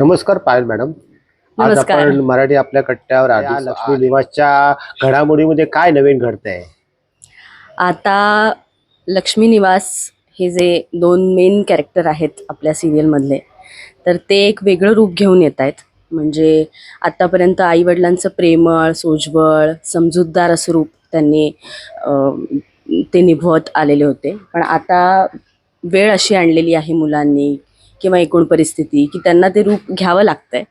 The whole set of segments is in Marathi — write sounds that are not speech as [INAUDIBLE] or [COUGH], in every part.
नमस्कार पायल मॅडम आज नमस्कार. आपण मराठी आपल्या कट्ट्यावर आलो. लक्ष्मी निवासच्या घडामोडीमध्ये काय नवीन घडतंय आता लक्ष्मी निवास हे जे दोन मेन कॅरेक्टर आहेत आपल्या सिरियलमधले तर ते एक वेगळं रूप घेऊन येत आहेत म्हणजे आत्तापर्यंत आईवडिलांचं प्रेमळ सोज्वळ समजूतदार असं रूप त्यांनी अं, ते निभवत आलेले होते पण आता वेळ अशी आणलेली आहे मुलांनी किंवा एकूण परिस्थिती की त्यांना ते रूप घ्यावं लागतंय.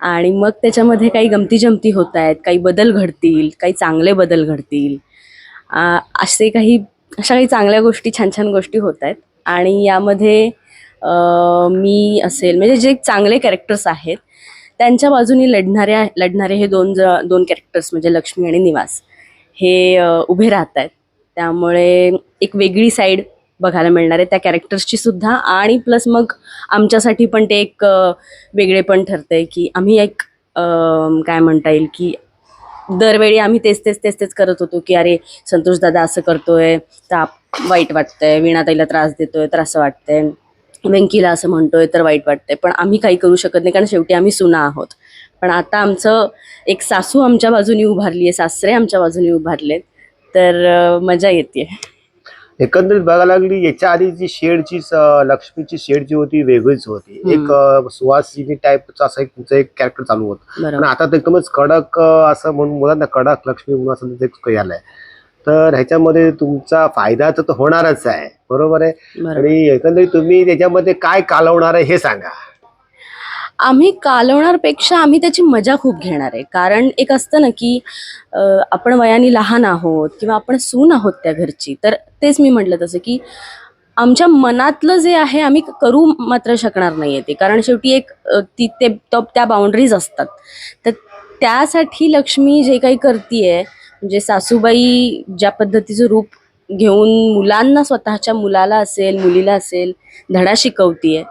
आणि मग त्याच्यामध्ये काही गमती जमती होत आहेत काही बदल घडतील काही चांगले बदल घडतील. असे काही अशा काही चांगल्या गोष्टी छान छान गोष्टी होत आहेत. आणि यामध्ये मी असेल म्हणजे जे चांगले कॅरेक्टर्स आहेत त्यांच्या बाजूनी लढणाऱ्या लढणारे हे दोन ज दोन कॅरेक्टर्स म्हणजे लक्ष्मी आणि निवास हे उभे राहत आहेत. त्यामुळे एक वेगळी साईड बघायला मिळणार आहे त्या कॅरेक्टर्सची सुद्धा. आणि प्लस मग आमच्यासाठी पण ते एक वेगळे पण ठरतंय की आम्ही एक काय म्हणता येईल की दरवेळी आम्ही तेच तेच तेच तेच करत होतो की अरे संतोष दादा असं करतोय ताप वाईट वाटतंय वीणाताईला त्रास देतोय तर असं वाटतंय. व्यंकीला असं म्हणतोय तर वाईट वाटतंय. पण आम्ही काही करू शकत नाही कारण शेवटी आम्ही सुना आहोत. पण आता आमचं एक सासू आमच्या बाजूनी उभारली आहे सासरे आमच्या बाजूनी उभारलेत. तर मजा येते एकंदरीत बघायला लागली याच्या आधी जी शेडची लक्ष्मीची शेड जी होती वेगळीच होती. एक सुहासिनी टाईपचं असं एक तुमचं एक कॅरेक्टर चालू होतं. पण आता एकदमच कडक असं म्हणून बोला ना कडक लक्ष्मी म्हणून असं ते काही आलंय. तर ह्याच्यामध्ये तुमचा फायदा तर होणारच आहे. बरोबर आहे? आणि एकंदरीत तुम्ही त्याच्यामध्ये काय कालवणार आहे हे सांगा. आम्ही कालवणारपेक्षा आम्ही त्याची मजा खूप घेणार आहे. कारण एक असतं ना की आपण वयाने लहान आहोत किंवा आपण सून आहोत त्या घरची तर तेच मी म्हटलं तसं की आमच्या मनातलं जे आहे आम्ही करू मात्र शकणार नाही आहे ते. कारण शेवटी एक ती ते त्या बाउंड्रीज असतात. तर त्यासाठी लक्ष्मी जे काही करतीये म्हणजे सासूबाई ज्या पद्धतीचं रूप घेऊन मुलांना स्वतःच्या मुलाला असेल मुलीला असेल धडा शिकवतीये.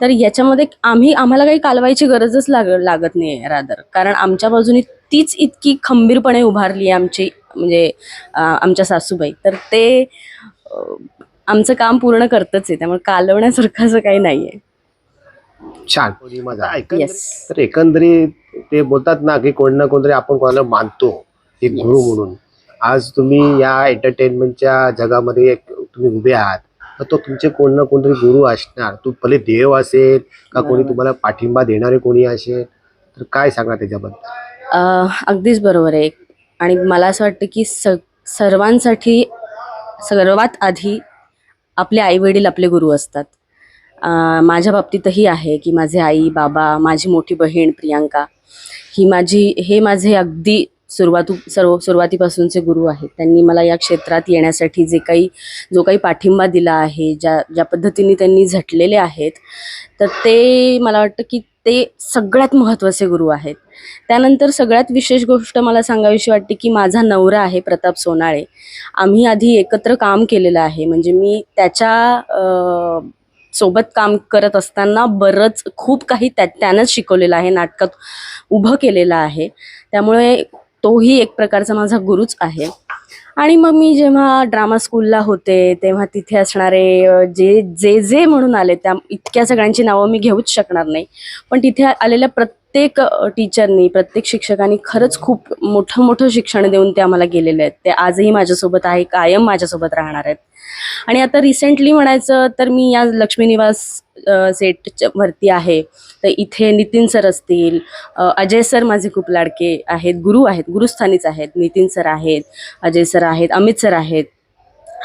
तर याच्यामध्ये आम्ही आम्हाला काही कालवायची गरजच लाग लागत नाही रादर. कारण आमच्या बाजूनी तीच इतकी खंबीरपणे उभारली आहे आमची म्हणजे आमच्या सासूबाई. तर ते आमचं काम पूर्ण करतच आहे. त्यामुळे कालवण्यासारखं असं काही नाही आहे छान तर एकंदरीत ते बोलतात ना की कोण ना कोणतरी आपण कोणाला मानतो. एक. गुरु म्हणून. आज तुम्ही या एंटरटेनमेंटच्या जगामध्ये एक तुम्ही उभे आहात तर तो तुमचे कोण ना कोणतरी गुरु असणार. तू भले देव असेल का कोणी. तुम्हाला पाठिंबा देणारे कोणी असेल तर काय सांगा त्याच्याबद्दल? अगदीच बरोबर आहे. आणि मला असं वाटतं की स सर्वांसाठी सर्वात आधी आपले आईवडील आपले गुरु असतात. माझ्या बाबतीतही आहे की माझे आई बाबा माझी मोठी बहीण प्रियांका ही माझी हे माझे अगदी सुरुवातू सर्व सुरुवातीपासूनचे गुरु आहेत. त्यांनी मला या क्षेत्रात येण्यासाठी जे काही जो काही पाठिंबा दिला आहे ज्या ज्या पद्धतीने त्यांनी झटलेले आहेत तर ते मला वाटतं की ते सगळ्यात महत्त्वाचे गुरु आहेत. त्यानंतर सगळ्यात विशेष गोष्ट मला सांगावीशी वाटते की माझा नवरा आहे प्रताप सोनाळे. आम्ही आधी एकत्र काम केलेलं आहे. म्हणजे मी त्याच्या सोबत काम करत असताना बरंच खूप काही त्या त्यानंच शिकवलेलं आहे. नाटकात उभं केलेलं आहे. त्यामुळे तोही एक प्रकारचा माझा गुरुच आहे. आणि मग मी जेव्हा ड्रामा स्कूलला होते तेव्हा तिथे असणारे जे जे जे म्हणून आले त्या इतक्या सगळ्यांची नावं मी घेऊच शकणार नाही. पण तिथे आलेल्या प्रत्येक प्रत्येक टीचरनी प्रत्येक शिक्षकांनी खरंच खूप मोठं मोठं शिक्षण देऊन ते आम्हाला गेलेले आहेत. ते आजही माझ्यासोबत आहे कायम माझ्यासोबत राहणार आहेत. आणि आता रिसेंटली म्हणायचं तर मी या लक्ष्मी निवास सेट वरती आहे. तर इथे नितीन सर असतील अजय सर माझे खूप लाडके आहेत गुरु आहेत गुरुस्थानीच आहेत. नितीन सर आहेत अजय सर आहेत अमित सर आहेत.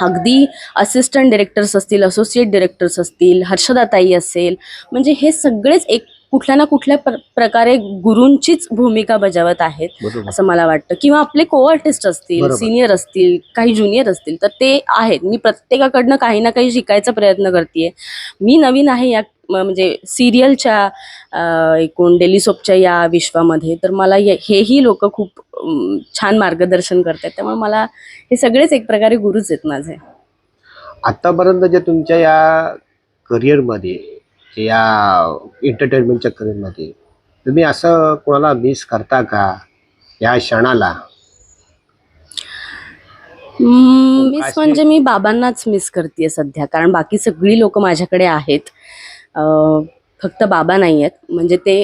अगदी असिस्टंट डिरेक्टर्स असतील असोसिएट डिरेक्टर्स असतील हर्षदाताई असेल म्हणजे हे सगळेच एक कुठल्या ना कुठल्या प्र प्रकारे गुरूंचीच भूमिका बजावत आहेत असं मला वाटतं. किंवा आपले को आर्टिस्ट असतील. सिनियर असतील काही ज्युनियर असतील तर ते आहेत. मी प्रत्येकाकडनं काही ना काही शिकायचा प्रयत्न करते मी नवीन आहे या म्हणजे सिरियलच्या एकूण डेली सोपच्या या विश्वामध्ये तर मला हेही लोक खूप छान मार्गदर्शन करतात त्यामुळे मला हे सगळेच एक प्रकारे गुरुच आहेत माझे. आतापर्यंत जे तुमच्या या करिअरमध्ये या एंटरटेनमेंटच्या करिअरमध्ये तुम्ही असं कोणाला मिस करता का? या क्षणाला. मिस म्हणजे मी बाबांनाच मिस करते सध्या. कारण बाकी सगळी लोक माझ्याकडे आहेत. फक्त बाबा नाही आहेत म्हणजे ते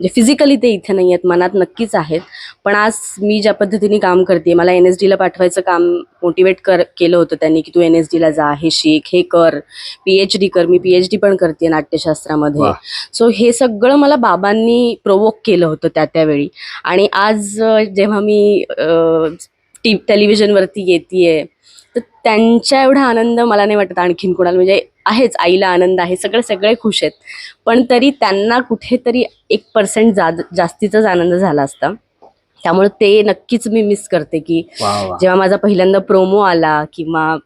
म्हणजे फिजिकली ते इथे नाही आहेत मनात नक्कीच आहेत. पण आज मी ज्या पद्धतीने काम करते मला एन एस डीला पाठवायचं काम मोटिवेट कर केलं होतं त्यांनी की तू एन एस डीला जा हे शिक हे कर. पी एच डी कर. मी पी एच डी पण करते नाट्यशास्त्रामध्ये. सो हे सगळं मला बाबांनी प्रोवोक केलं होतं त्या त्यावेळी आणि आज जेव्हा मी टी टेलिव्हिजनवरती येते तर त्यांच्या एवढा आनंद मला नाही वाटत आणखीन कोणाला. म्हणजे आहेच आईला आनंद आहे सगळे सगळे खुश आहेत. पण तरी त्यांना कुठेतरी एक पर्सेंट जा जास्तीचाच आनंद झाला असता. त्यामुळे ते नक्कीच मी मिस करते की जेव्हा माझा पहिल्यांदा प्रोमो आला किंवा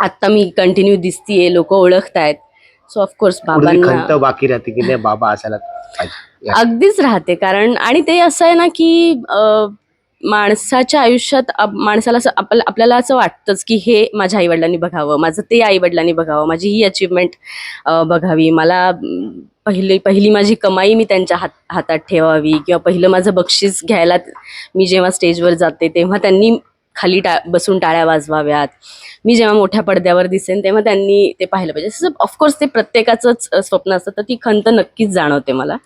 आत्ता मी कंटिन्यू दिसतीये लोक ओळखतायत. सो ऑफकोर्स बाबांना बाकी राहते की बाबा असायला अगदीच राहते. कारण आणि ते असं आहे ना की माणसाच्या आयुष्यात आप- माणसाला असं आपल्या आपल्याला असं वाटतंच की हे माझ्या आईवडिलांनी बघावं माझं ते आईवडिलांनी बघावं माझी ही अचिव्हमेंट बघावी. मला पहिली पहिली माझी कमाई मी त्यांच्या हात हातात ठेवावी किंवा पहिलं माझं बक्षीस घ्यायला मी जेव्हा स्टेजवर जाते तेव्हा त्यांनी खाली टा बसून टाळ्या वाजवाव्यात. मी जेव्हा मोठ्या पडद्यावर दिसेन तेव्हा त्यांनी ते पाहिलं पाहिजे. असं ऑफकोर्स ते प्रत्येकाचंच स्वप्न असतं. तर ती खंत नक्कीच जाणवते मला.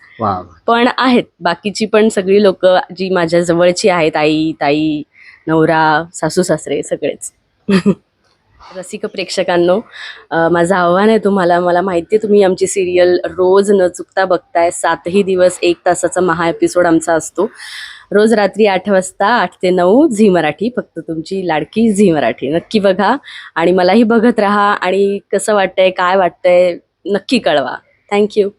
पण आहेत. बाकीची पण सगळी लोक जी माझ्या जवळची आहेत आई ताई नवरा सासू सासरे सगळेच. [LAUGHS] रसिक प्रेक्षकांनो माझं आव्हान आहे तुम्हाला. मला माहिती आहे तुम्ही आमची सिरियल रोज न चुकता बघताय. सातही दिवस एक तासाचा महा एपिसोड आमचा असतो. रोज रात्री आठ वाजता आठ ते नऊ झी मराठी फक्त तुमची लाडकी झी मराठी. नक्की बघा आणि मलाही बघत राहा आणि कसं वाटतंय काय वाटतंय नक्की कळवा. थँक्यू